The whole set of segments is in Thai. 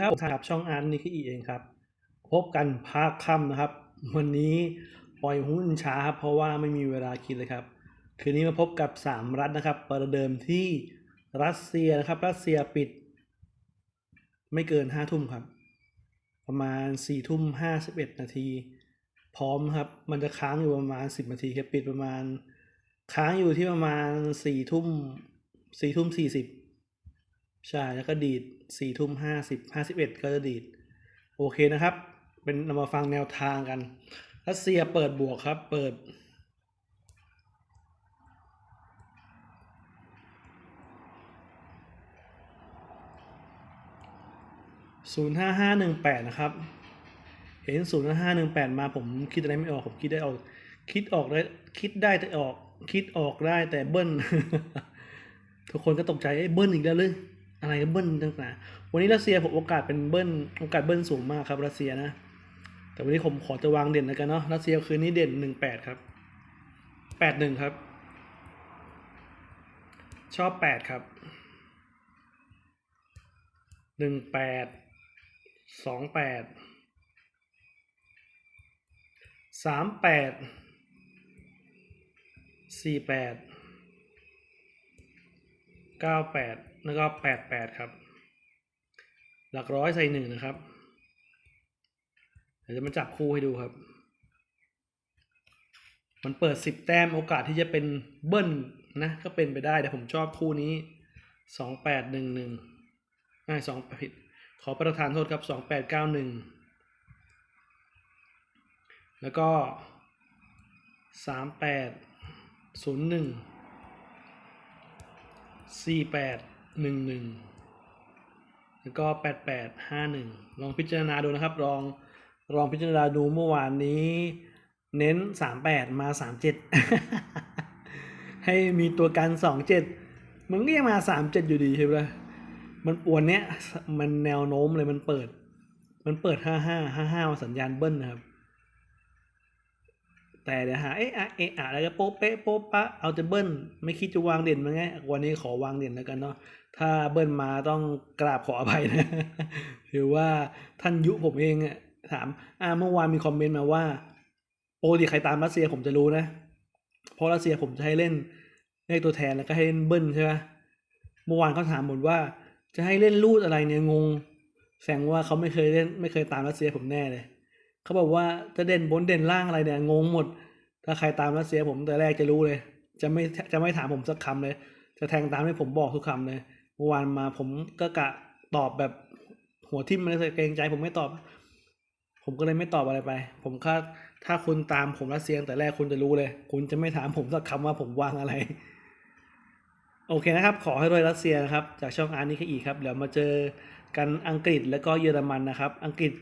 ครับผมครับช่องอาร์ตนี่คืออีเองครับ พบกันภาคค่ำนะครับ วันนี้ปล่อยหุ้นช้าครับเพราะว่าไม่มีเวลาคิดเลยครับ คืนนี้มาพบกับ 3 รัฐนะครับ ประเดิมที่รัสเซียนะครับ รัสเซียปิด ไม่เกินห้าทุ่มครับ ประมาณสี่ทุ่มห้าสิบเอ็ดนาที พร้อมครับ มันจะค้างอยู่ประมาณสิบนาทีครับปิดประมาณ ค้างอยู่ที่ประมาณสี่ทุ่มสี่ทุ่มสี่สิบ ใช่ แล้วก็ดีดสี่ทุ่มห้าสิบห้าสิบเอ็ดก็จะดีด โอเคนะครับ เป็นเรามาฟังแนวทางกันรัสเซียเปิดบวกครับ เปิด ศูนย์ห้าห้าหนึ่งแปดนะครับ เห็นศูนย์ห้าหนึ่งแปดมาผมคิดอะไรไม่ออก ผมคิดได้ออก คิดออกได้คิดได้แต่ออก คิดออกได้แต่เบิ้ล ทุกคนก็ตกใจเอ้เบิ้ลอีกแล้วเลย อะไรก็เบิ้ลต่างๆ วันนี้รัสเซียผมโอกาสเป็นเบิ้ลโอกาสเบิ้ลสูงมากครับรัสเซียนะ แต่วันนี้ผมขอจะวางเด่นแล้วกันเนาะรัสเซียคืนนี้เด่นหนึ่งแปดครับแปดหนึ่งครับ ชอบแปดครับหนึ่งแปดสองแปดสามแปดสี่แปด ก้าแปดแล้วก็แปดแปดครับ หลักร้อยใส่หนึ่งนะครับ เดี๋ยวจะมาจับคู่ให้ดูครับ มันเปิดสิบแต้มโอกาสที่จะเป็นเบิ้ลนะ ก็เป็นไปได้ แต่ผมชอบคู่นี้สองแปดหนึ่งหนึ่งง่ายงผิด ขอประธานโทษครับสองแปดเก้าหนึ่งแล้วก็สามแปดศูนย์หนึ่ง สี่แปดหนึ่งหนึ่งแล้วก็แปดแปดห้าหนึ่งลองพิจารณาดูนะครับ ลองลองพิจารณาดูเมื่อวานนี้ เน้นสามแปดมาสามเจ็ดให้มีตัวกันสองเจ็ดมันก็ยังมาสามเจ็ดอยู่ดีใช่ไหมมันปวนเนี้ยมันแนวโน้มเลยมันเปิด มันเปิดห้าห้าห้าห้าสัญญาณเบิ้ลนะครับ แต่เดี๋ยวหาเอ๊ะอะเอ๊ะอะแล้วก็โป๊ะเป๊ะโป๊ะปะเอาจะเบิ้ลไม่คิดจะวางเด่นมั้งไง วันนี้ขอวางเด่นแล้วกันเนาะถ้าเบิ้ลมาต้องกราบขออภัยนะหรือว่าท่านยุผมเองอะถามอ่าเมื่อวานมีคอมเมนต์มาว่าโปกติใครตามรัสเซียผมจะรู้นะเพราะรัสเซียผมจะให้เล่นเลขตัวแทนแล้วก็ให้เล่นเบิ้ลใช่ไหมเมื่อวานเขาถามผมว่า จะให้เล่นรูดอะไรเนี่ยงงแสดงว่าเขาไม่เคยเล่นไม่เคยตามรัสเซียผมแน่เลย เขาบอกว่าจะเด่นบนเด่นล่างอะไรเนี่ยงงหมด ถ้าใครตามรัสเซียผมแต่แรกจะรู้เลย จะไม่จะไม่ถามผมสักคำเลย จะแทงตามให้ผมบอกทุกคำเลยเมื่อวานมาผมก็กะตอบแบบหัวทิ่มเลยเกรงใจผมไม่ตอบ ผมก็เลยไม่ตอบอะไรไป ผมคาดถ้าคุณตามผมรัสเซียแต่แรกคุณจะรู้เลย คุณจะไม่ถามผมสักคำว่าผมวางอะไร โอเคนะครับ ขอให้รวยรัสเซียนะครับ จากช่องอาร์นิคอีครับ เดี๋ยวมาเจอกันอังกฤษแล้วก็เยอรมันนะครับ อังกฤษ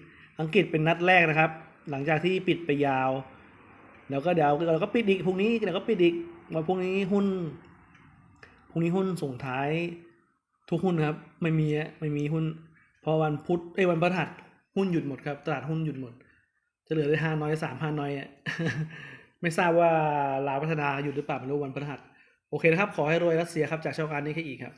อังกฤษเป็นนัดแรกนะครับ หลังจากที่ปิดไปยาว แล้วก็เดี๋ยวเราก็ปิดอีกพรุ่งนี้เดี๋ยวก็ปิดอีกวันพรุ่งนี้หุ้นพรุ่งนี้หุ้นส่งท้ายทุกหุ้นครับ ไม่มีอะไม่มีหุ้น พอวันพุธไอ้วันพฤหัสหุ้นหยุดหมดครับ ตลาดหุ้นหยุดหมด จะเหลือได้ห้าน้อยสามห้าน้อยอะไม่ทราบว่าลาวพัฒนาหยุดหรือเปล่าไม่รู้วันพฤหัสโอเคนะครับ ขอให้รวยรัสเซียครับ จากช่องการนี้แค่อีกครับ